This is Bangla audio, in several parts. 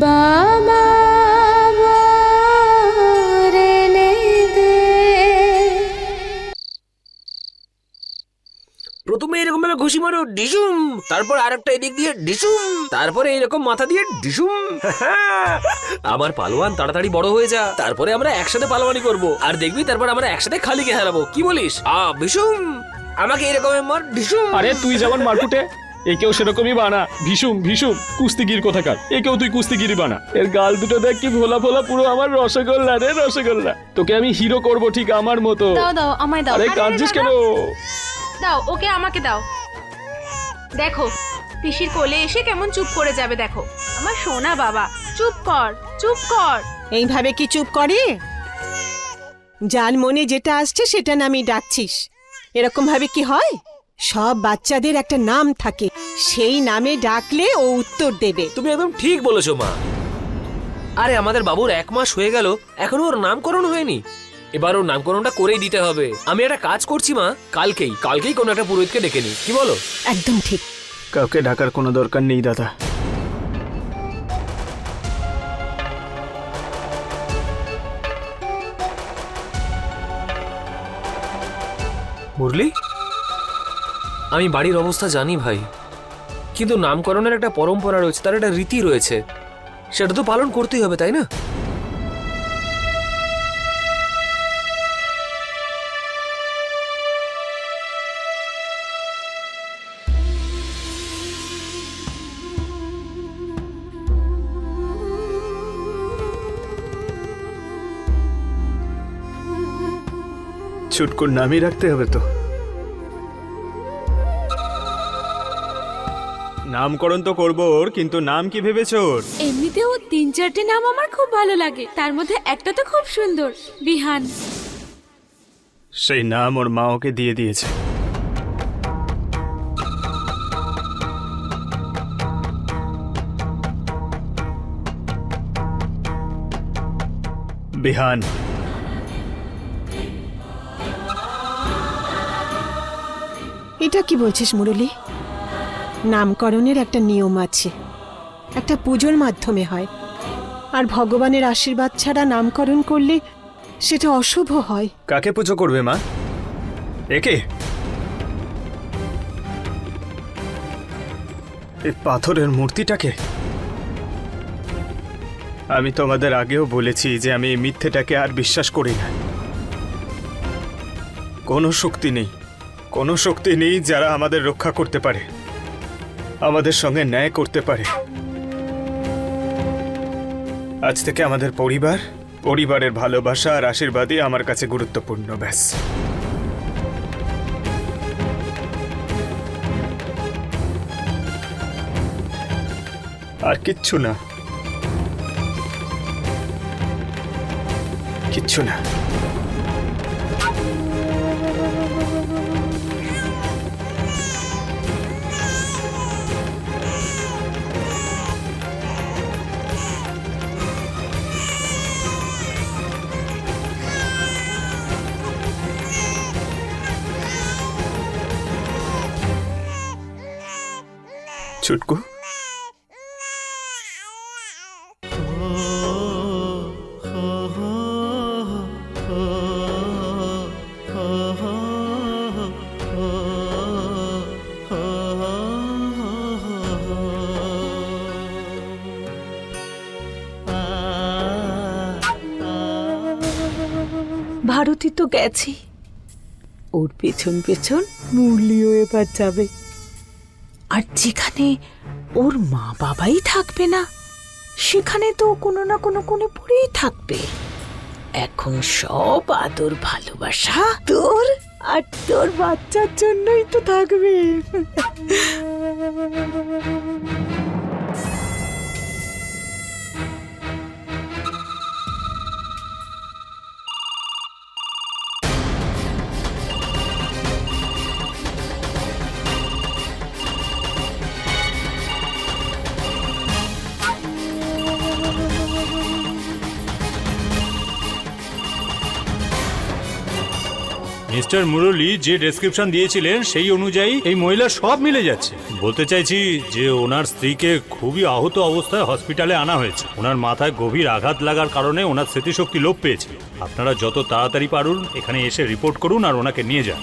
বাবা প্রথমে এরকম ভাবে ঘুষি মারো, ডিসুম। তারপর আরেকটা এদিক দিয়ে ডিসুম। তারপরে এরকম মাথা দিয়ে ডিসুম। আমার পালোয়ান তাড়াতাড়ি বড় হয়ে যা। তারপরে আমরা একসাথে পালোয়ানি করব। আর দেখবি, তারপর আমরা একসাথে খালিকে হারাবো। কি বলিস? আ বিসুম আমাকে এরকম মার, ডিসুম। আরে, তুই যেমন মারকুটে একেও সেরকমই বানা। ভীষুম ভীষুম কুস্তিগির কোথাকার? একেও তুই কুস্তিগিরি বানা। এর গাল দুটো দেখ কি ভোলা ভোলা পুরো আমার রসগোল্লা রে রসগোল্লা। তোকে আমি হিরো করব ঠিক আমার মতো। দাও দাও আমায় দাও। আরে আরে, কাঁদছিস কেন? দাও। ওকে আমাকে দাও। দেখো পিসির কোলে এসে কেমন চুপ করে যাবে দেখো। আমার সোনা বাবা চুপ কর চুপ কর। এইভাবে কি চুপ করে? যার মনে যেটা আসছে সেটা নামই ডাকছিস। এরকম ভাবে কি হয়? সব বাচ্চাদের একটা নাম থাকে। সেই নামে ডাকলে ও উত্তর দেবে। তুমি একদম ঠিক বলেছ মা। আরে আমাদের বাবুর এক মাস হয়ে গেল এখনও ওর নামকরণ হয়নি। এবার ওর নামকরণটা করেই দিতে হবে। আমি একটা কাজ করছি মা কালকেই কালকেই কোনো একটা পুরোহিতকে ডেকে নি কি বলো? একদম ঠিক। কাউকে ডাকার কোনো দরকার নেই দাদা। মুরলি? আমি বাড়ির অবস্থা জানি ভাই। কিন্তু নামকরণের একটা পরম্পরা রয়েছে, তার একটা রীতি রয়েছে। সেটা তো পালন করতেই হবে, তাই না? ছুটকুর নামই রাখতে হবে তো। নামকরণ তো করব ওর কিন্তু নাম কি ভেবেছ ওর? এমনিতেও তিন চারটে নাম আমার খুব ভালো লাগে। তার মধ্যে একটা তো খুব সুন্দর বিহান। সেই নাম ওর মা ওকে দিয়ে দিয়েছে। বিহান। এটা কি বলছিস মুরলি? নামকরণের একটা নিয়ম আছে। একটা পুজোর মাধ্যমে হয়। আর ভগবানের আশীর্বাদ ছাড়া নামকরণ করলে সেটা অশুভ হয়। কাকে পুজো করবে, মা? একে? এই পাথরের মূর্তিটাকে? আমি তোমাদের আগেও বলেছি যে আমি এই মিথ্যেটাকে আর বিশ্বাস করি না। কোনো শক্তি নেই। কোনো শক্তি নেই যারা আমাদের রক্ষা করতে পারে। আমাদের সঙ্গে ন্যায় করতে পারে। আজ থেকে আমাদের পরিবার, পরিবারের ভালোবাসা আর আশীর্বাদই আমার কাছে গুরুত্বপূর্ণ, ব্যাস। আর কিচ্ছু না। কিচ্ছু না। ছুটকু ভারতী তো গেছি ওর পেছন পেছন মুরলিও এবার যাবে। আর যেখানে ওর মা বাবাই থাকবে না, সেখানে তো কোনো না কোনো কোনে পড়েই থাকবে। এখন সব আদর ভালোবাসা তোর আর তোর বাচ্চার জন্যই তো থাকবে। মিস্টার মুরলি যে ডেসক্রিপশন দিয়েছিলেন সেই অনুযায়ী এই মহিলা সব মিলে যাচ্ছে। বলতে চাইছি যে ওনার স্ত্রীকে খুবই আহত অবস্থায় হসপিটালে আনা হয়েছে। ওনার মাথায় গভীর আঘাত লাগার কারণে ওনার স্মৃতিশক্তি লোপ পেয়েছে আপনারা যত তাড়াতাড়ি পারুন এখানে এসে রিপোর্ট করুন আর ওনাকে নিয়ে যান।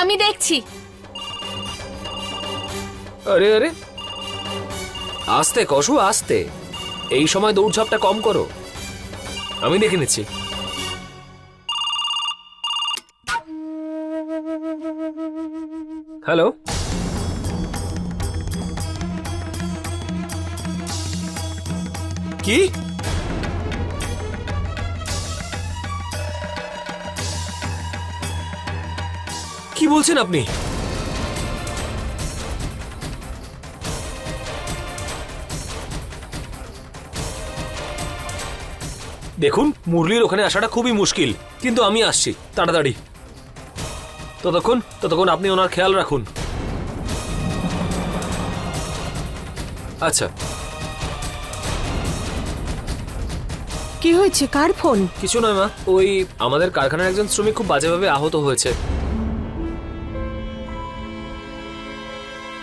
আমি দেখছি। আরে আরে। আস্তে কসু আস্তে। এই সময় দৌড়ঝাপটা কম করো। আমি দেখে নিচ্ছি। হ্যালো? কি? কি বলছেন আপনি? দেখুন মুরলির ওখানে আসাটা খুবই মুশকিল কিন্তু আমি আসছি তাড়াতাড়ি। ততক্ষণ ততক্ষণ আপনি ওনার খেয়াল রাখুন। আচ্ছা। কি হয়েছে? কার ফোন? কিছু নয় মা। ওই আমাদের কারখানার একজন শ্রমিক খুব বাজেভাবে আহত হয়েছে।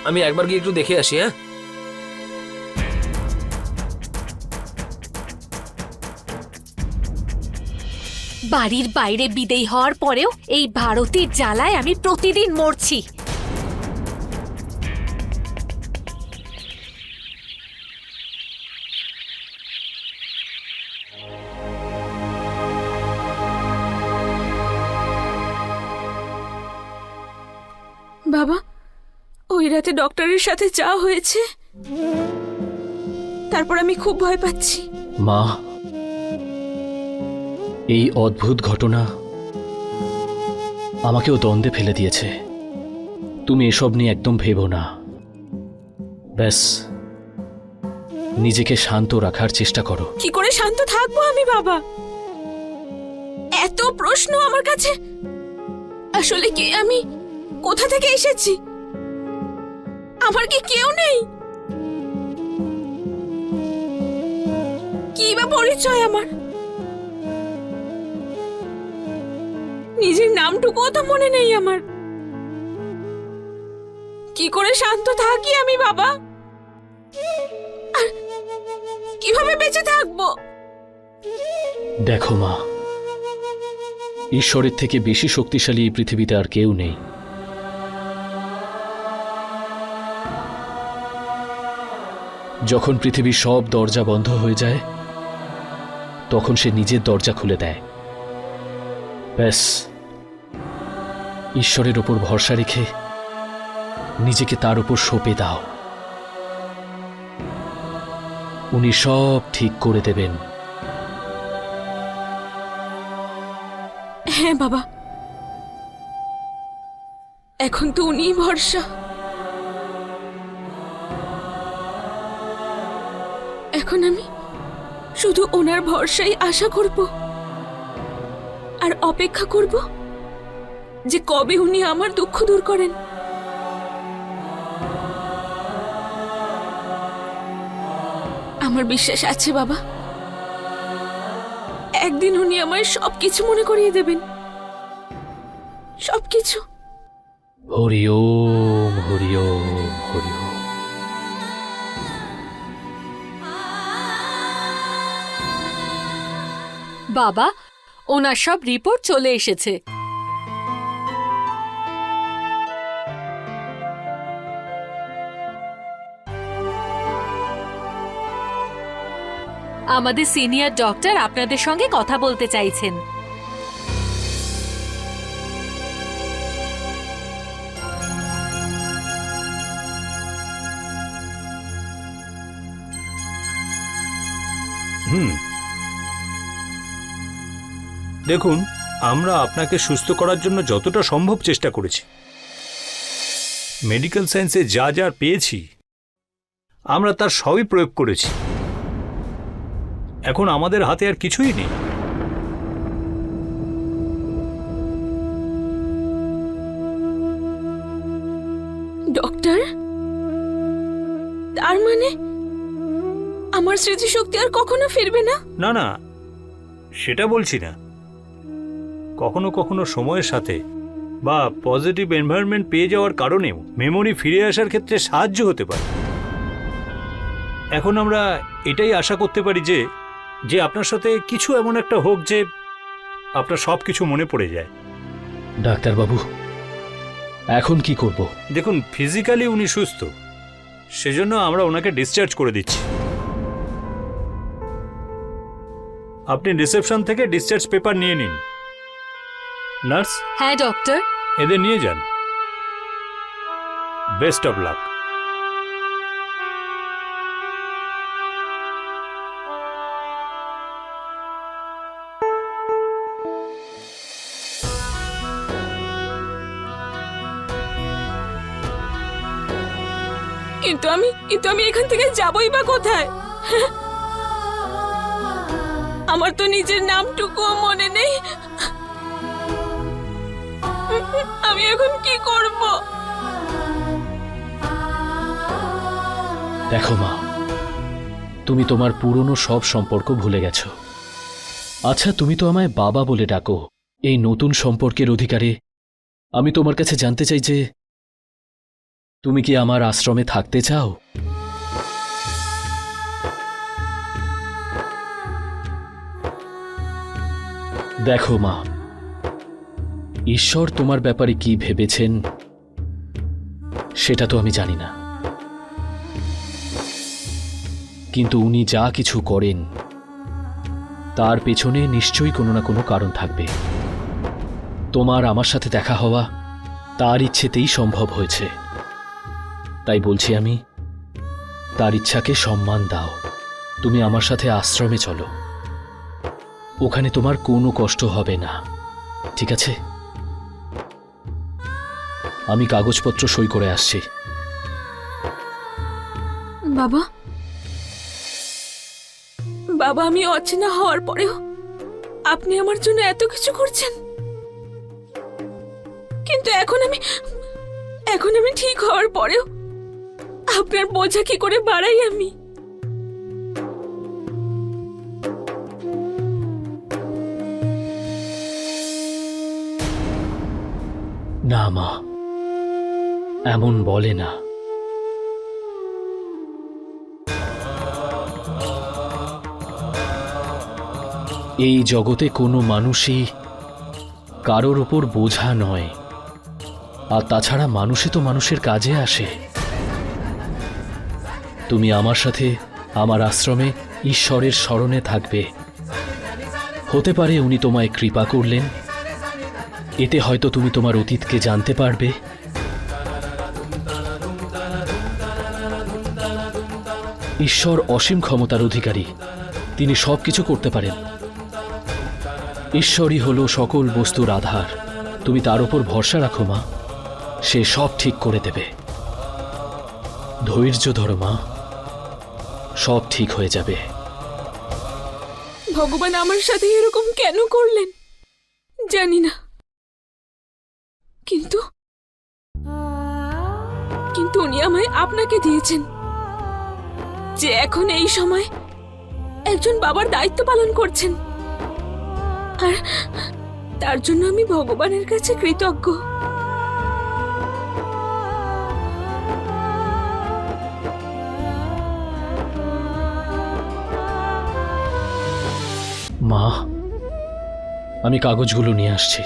আমি একবার গিয়ে একটু দেখে আসি হ্যাঁ? বাড়ির বাইরে বিদেয় হওয়ার পরেও এই ভারতীর জ্বালায় আমি প্রতিদিন মরছি। বাবা ওই রাতে ডক্টরের সাথে যা হয়েছে। তারপর আমি খুব ভয় পাচ্ছি। মা এই অদ্ভুত ঘটনা আমাকেও দ্বন্দ্বে ফেলে দিয়েছে। তুমি এসব নিয়ে একদম ভেবো না। ব্যাস, নিজেকে শান্ত রাখার চেষ্টা করো। কি করে শান্ত থাকব আমি, বাবা? এত প্রশ্ন আমার কাছে। আসলে কি আমি কোথা থেকে এসেছি? আমার কি কেউ নেই? কি বা পরিচয় আমার? নিজের নামটুকুও তো মনে নেই আমার। কি করে শান্ত থাকি আমি, বাবা? কীভাবে বেঁচে থাকব? দেখো মা, ঈশ্বরের থেকে বেশি শক্তিশালী এই পৃথিবীতে আর কেউ নেই। যখন পৃথিবীর সব দরজা বন্ধ হয়ে যায়, তখন সে নিজের দরজা খুলে দেয়। ব্যাস। ঈশ্বরের ওপর ভরসা রেখে নিজেকে তার উপর সঁপে দাও। উনি সব ঠিক করে দেবেন। হ্যাঁ বাবা। এখন তো উনিই ভরসা। এখন আমি শুধু ওনার ভরসাই আশা করব। আর অপেক্ষা করব যে কবে উনি আমার দুঃখ দূর করেন। আমার বিশ্বাস আছে বাবা। একদিন উনি আমায় সবকিছু মনে করিয়ে দেবেন। সবকিছু। হরি ওম হরি ওম হরি ওম। বাবা ওনার সব রিপোর্ট চলে এসেছে। আমাদের সিনিয়র ডক্টর আপনাদের সঙ্গে কথা বলতে চাইছেন। হুম। দেখুন, আমরা আপনাকে সুস্থ করার জন্য যতটা সম্ভব চেষ্টা করেছি। মেডিকেল সায়েন্সে যা যা পেয়েছি, আমরা তার সবই প্রয়োগ করেছি। এখন আমাদের হাতে আর কিছুই নেই। ডক্টর? তার মানে আমার স্মৃতিশক্তি আর কখনো ফিরবে না? না না সেটা বলছি না। কখনো কখনো সময়ের সাথে বা পজিটিভ এনভায়রনমেন্ট পেয়ে যাওয়ার কারণেও মেমোরি ফিরে আসার ক্ষেত্রে সাহায্য হতে পারে। এখন আমরা এটাই আশা করতে পারি যে যে আপনার সাথে কিছু এমন একটা হোক যে আপনার সব কিছু মনে পড়ে যায়। ডাক্তারবাবু এখন কি করব? দেখুন ফিজিক্যালি উনি সুস্থ। সেজন্য আমরা ওনাকে ডিসচার্জ করে দিচ্ছি। আপনি রিসেপশন থেকে ডিসচার্জ পেপার নিয়ে নিন। নার্স? হ্যাঁ ডক্টর এদের নিয়ে যান। বেস্ট অফ লাক কিন্তু আমি কিন্তু আমি এখান থেকে যাবই বা কোথায়? আমার তো নিজের নামটুকুও মনে নেই। আমি এখন কি করব? দেখো মা, তুমি তোমার পুরনো সব সম্পর্ক ভুলে গেছো। আচ্ছা তুমি তো আমায় বাবা বলে ডাকো। এই নতুন সম্পর্কের অধিকারে আমি তোমার কাছে জানতে চাই যে তুমি কি আমার আশ্রমে থাকতে চাও? দেখো মা, ঈশ্বর তোমার ব্যাপারে কি ভেবেছেন সেটা তো আমি জানি না। কিন্তু উনি যা কিছু করেন, তার পেছনে নিশ্চয়ই কোনো না কোনো কারণ থাকবে। তোমার আমার সাথে দেখা হওয়া তার ইচ্ছেতেই সম্ভব হয়েছে। তাই বলছি আমি, তার ইচ্ছাকে সম্মান দাও। তুমি আমার সাথে আশ্রমে চলো। ওখানে তোমার কোনো কষ্ট হবে না, ঠিক আছে? আমি কাগজপত্র সই করে আসছি। বাবা? বাবা, আমি অচেনা হওয়ার পরেও আপনি আমার জন্য এত কিছু করছেন। কিন্তু এখন আমি এখন আমি ঠিক হওয়ার পরেও আপনার বোঝা কি করে বাড়াই আমি? না, মা। এমন বলে না। এই জগতে কোনো মানুষই কারোর ওপর বোঝা নয়। আর তাছাড়া মানুষই তো মানুষের কাজে আসে। তুমি আমার সাথে আমার আশ্রমে ঈশ্বরের স্মরণে থাকবে। হতে পারে উনি তোমায় কৃপা করলেন। এতে হয়তো তুমি তোমার অতীতকে জানতে পারবে। ঈশ্বর অসীম ক্ষমতার অধিকারী। তিনি সব কিছু করতে পারেন। ঈশ্বরই হল সকল বস্তুর আধার। তুমি তার উপর ভরসা রাখো মা। সে সব ঠিক করে দেবে। ধৈর্য ধরো মা। সব ঠিক হয়ে যাবে। ভগবান আমার সাথে এরকম কেন করলেন? জানি না। কিন্তু কিন্তু উনি আমায় আপনাকে দিয়েছেন। যে এখন এই সময় একজন বাবার দায়িত্ব পালন করছেন। আর তার জন্য আমি ভগবানের কাছে কৃতজ্ঞ। আমি কাগজগুলো নিয়ে আসছি।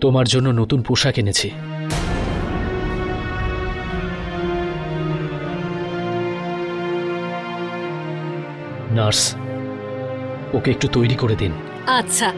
তোমার জন্য নতুন পোশাক এনেছি। নার্স ওকে একটু তৈরি করে দিন। আচ্ছা।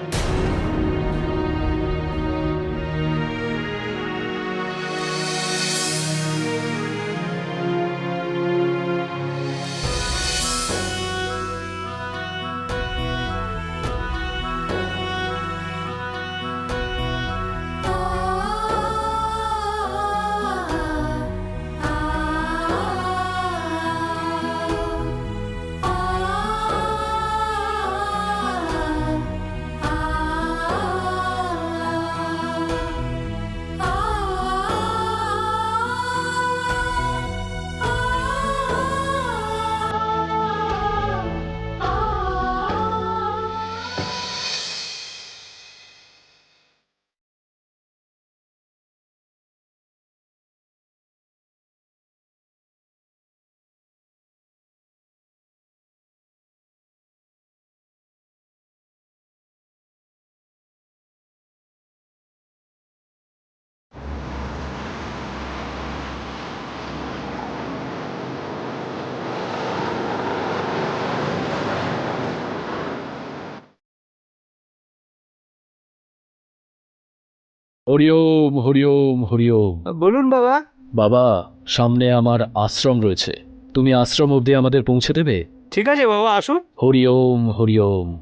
হরিওম হরিওম হরিওম। বলুন বাবা। বাবা সামনে আমার আশ্রম রয়েছে। তুমি আশ্রম অবধি আমাদের পৌঁছে দেবে? ঠিক আছে বাবা আসুন। হরিওম হরিওম।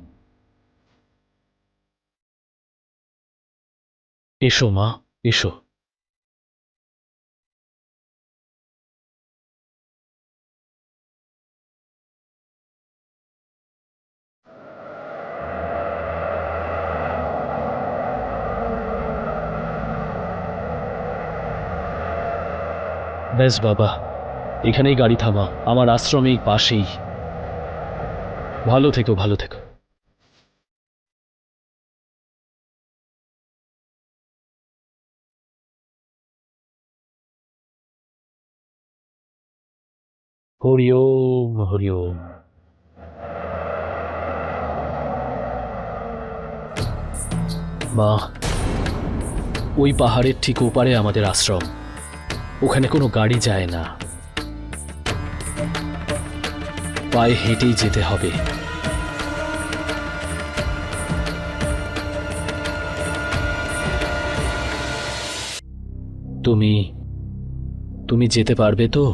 এসো মা এসো। বেশ বাবা, এখানেই গাড়ি থামা, আমার আশ্রম এই পাশেই। ভালো থেকো ভালো থেকো। হরি ওম হরি ওম। মা, ওই পাহাড়ের ঠিক ওপারে আমাদের আশ্রম। ওখানে কোনো গাড়ি যায় না। পায়ে হেঁটেই যেতে হবে। তুমি তুমি যেতে পারবে তো?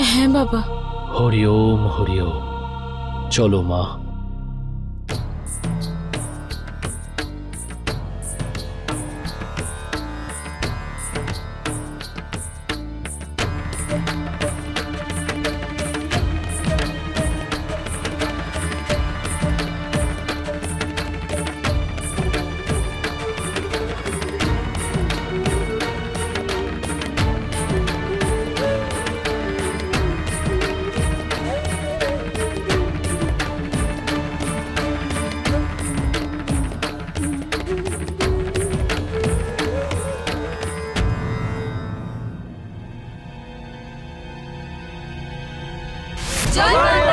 হ্যাঁ বাবা। হরি ওম হরি ওম। চলো মা। জয় মা